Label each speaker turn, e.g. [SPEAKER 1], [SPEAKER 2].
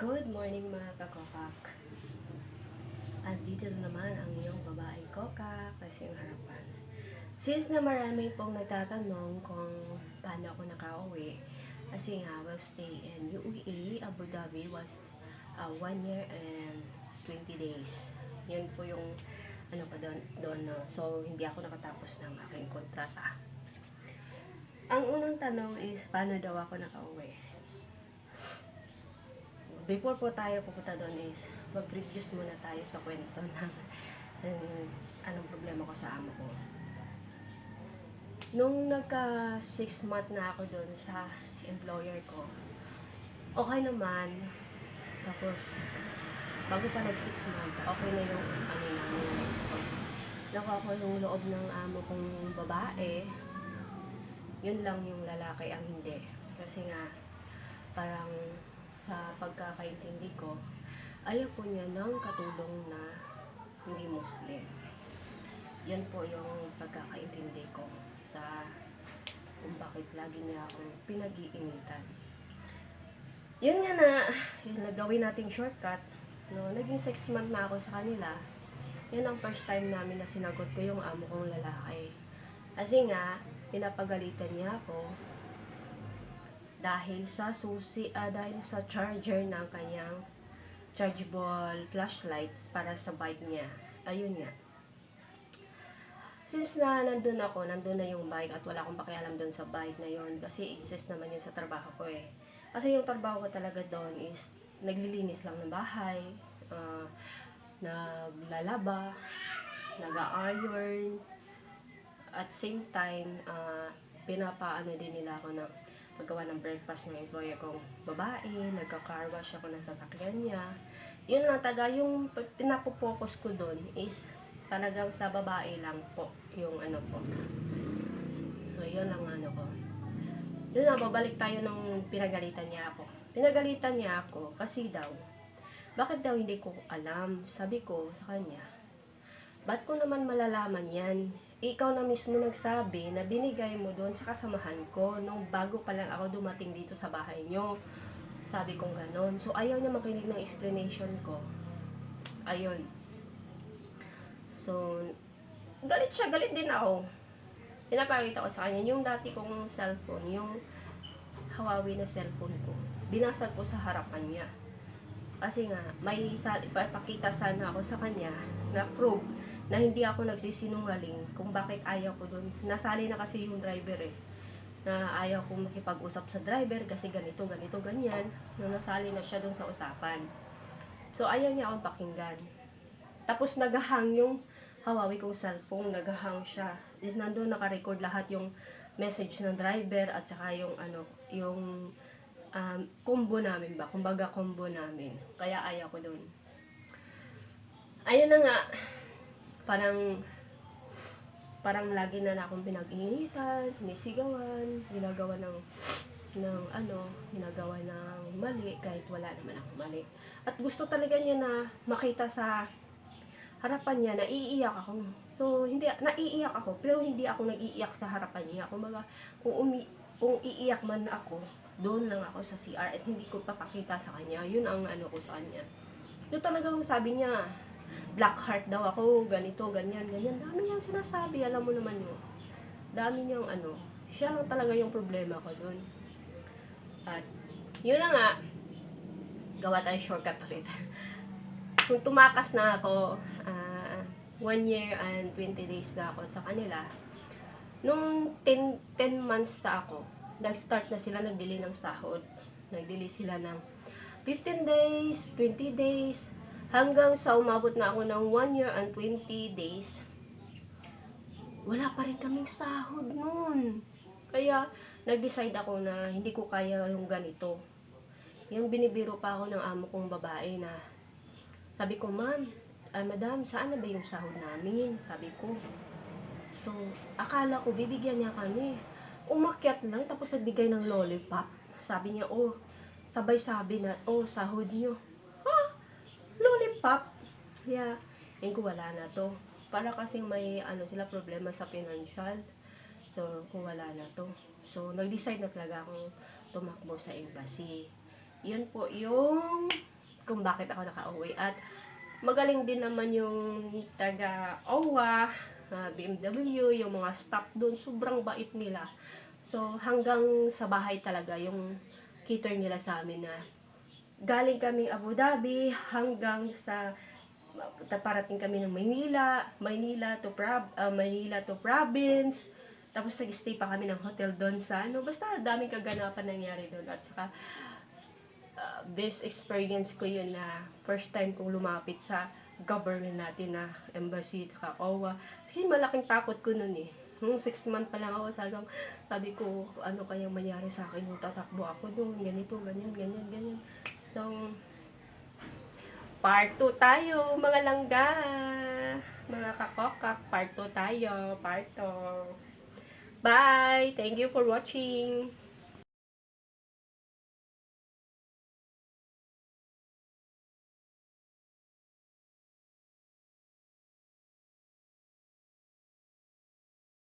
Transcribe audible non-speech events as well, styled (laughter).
[SPEAKER 1] Good morning mga kakokak. At dito na naman ang iyong babaeng kokak kasi yung harapan. Since na marami pong nagtatanong kung paano ako nakauwi, kasi nga will stay in UAE, Abu Dhabi was uh, 1 year and 20 days. Yun po yung ano pa doon, doon no? so hindi ako nakatapos ng aking kontrata. Ang unang tanong is, paano daw ako nakauwi? Before po tayo pupunta doon is mag-reviews muna tayo sa kwento ng, ng anong problema ko sa amo ko. Nung nagka 6 month na ako doon sa employer ko, okay naman. Tapos, bago pa nag 6 month, okay na yung ano namin. So, nakuha ko yung loob ng amo kong babae. Yun lang yung lalaki ang hindi. Kasi nga, parang sa pagkakaintindi ko, ayaw po niya ng katulong na hindi Muslim. Yan po yung pagkakaintindi ko sa kung bakit lagi niya akong pinag-iinitan. Yun nga na, yung nagawin nating shortcut, no, naging 6 month na ako sa kanila, yun ang first time namin na sinagot ko yung amo kong lalaki. Kasi nga, pinapagalitan niya ako dahil sa susi, ah, dahil sa charger ng kanyang chargeable flashlights para sa bike niya. Ayun nga. Since na nandun ako, nandun na yung bike at wala akong pakialam doon sa bike na yon kasi exist naman yun sa trabaho ko eh. Kasi yung trabaho ko talaga doon is naglilinis lang ng bahay, ah, naglalaba, nag-iron, at same time, ah, pinapaano din nila ako ng paggawa ng breakfast ng employer kong babae, nagka-car wash ako ng sasakyan niya. Yun lang, taga yung pinapopokus ko doon is talagang sa babae lang po yung ano po. So, yun lang ano ko. Doon na, babalik tayo nung pinagalitan niya ako. Pinagalitan niya ako kasi daw, bakit daw hindi ko alam? Sabi ko sa kanya, ba't ko naman malalaman yan? Ikaw na mismo nagsabi na binigay mo doon sa kasamahan ko nung bago pa lang ako dumating dito sa bahay nyo. Sabi kong ganon. So, ayaw niya makinig ng explanation ko. Ayun. So, galit siya. Galit din ako. Pinapakita ko sa kanya yung dati kong cellphone, yung Huawei na cellphone ko. Binasag ko sa harapan niya. Kasi nga, may ipapakita sana ako sa kanya na proof na hindi ako nagsisinungaling kung bakit ayaw ko doon. Nasali na kasi yung driver eh. Na ayaw kong makipag-usap sa driver kasi ganito, ganito, ganyan. Nung nasali na siya doon sa usapan. So, ayaw niya akong pakinggan. Tapos nagahang yung Huawei kong cellphone, nagahang siya. Is nandun naka-record lahat yung message ng driver at saka yung ano, yung um, combo namin ba? Kumbaga combo namin. Kaya ayaw ko doon. Ayun na nga, parang parang lagi na na akong pinag-iinitan, sinisigawan, ginagawa ng ng ano, ginagawa ng mali kahit wala naman ako mali. At gusto talaga niya na makita sa harapan niya na iiyak ako. So, hindi naiiyak ako, pero hindi ako nag-iiyak sa harapan niya. Kumbaga, kung umi kung iiyak man ako, doon lang ako sa CR at hindi ko papakita sa kanya. Yun ang ano ko sa kanya. Yun talagang sabi niya, black heart daw ako, ganito, ganyan, ganyan. Dami niyang sinasabi, alam mo naman yun. Dami niyang ano, siya lang talaga yung problema ko dun. At, yun na nga, gawa tayo shortcut ulit. (laughs) Kung tumakas na ako, ah, one year and 20 days na ako sa kanila, nung 10, 10 months na ako, nag-start na sila nagbili ng sahod. Nagbili sila ng 15 days, 20 days, hanggang sa umabot na ako ng 1 year and 20 days, wala pa rin kaming sahod noon. Kaya, nag-decide ako na hindi ko kaya yung ganito. Yung binibiro pa ako ng amo kong babae na, sabi ko, ma'am, ah, madam, saan na ba yung sahod namin? Sabi ko. So, akala ko, bibigyan niya kami. Umakyat lang, tapos nagbigay ng lollipop. Sabi niya, oh, sabay sabi na, oh, sahod niyo. Lollipop? Yeah, yun ko wala na to. Para kasing may, ano, sila problema sa financial. So, kung wala na to. So, nag-decide na talaga akong tumakbo sa embassy. yun po yung kung bakit ako nakauwi. At magaling din naman yung taga OWA, ah, BMW, yung mga staff doon, sobrang bait nila. So, hanggang sa bahay talaga yung cater nila sa amin na galing kaming Abu Dhabi hanggang sa parating kami ng Maynila, Maynila to Prab, ah, Maynila to province. Tapos nag-stay pa kami ng hotel doon sa ano, basta daming kaganapan nangyari doon at saka uh, best experience ko yun na first time kong lumapit sa government natin na embassy at OWA. Kasi malaking takot ko nun eh. Nung six month pa lang ako, sagang, sabi ko, ano kayang mangyari sa akin tatakbo ako doon, ganito, ganyan, ganyan, ganyan. Part 2 tayo, mga langga. Mga kakokak, part 2 tayo, part 2. Bye! Thank you for watching.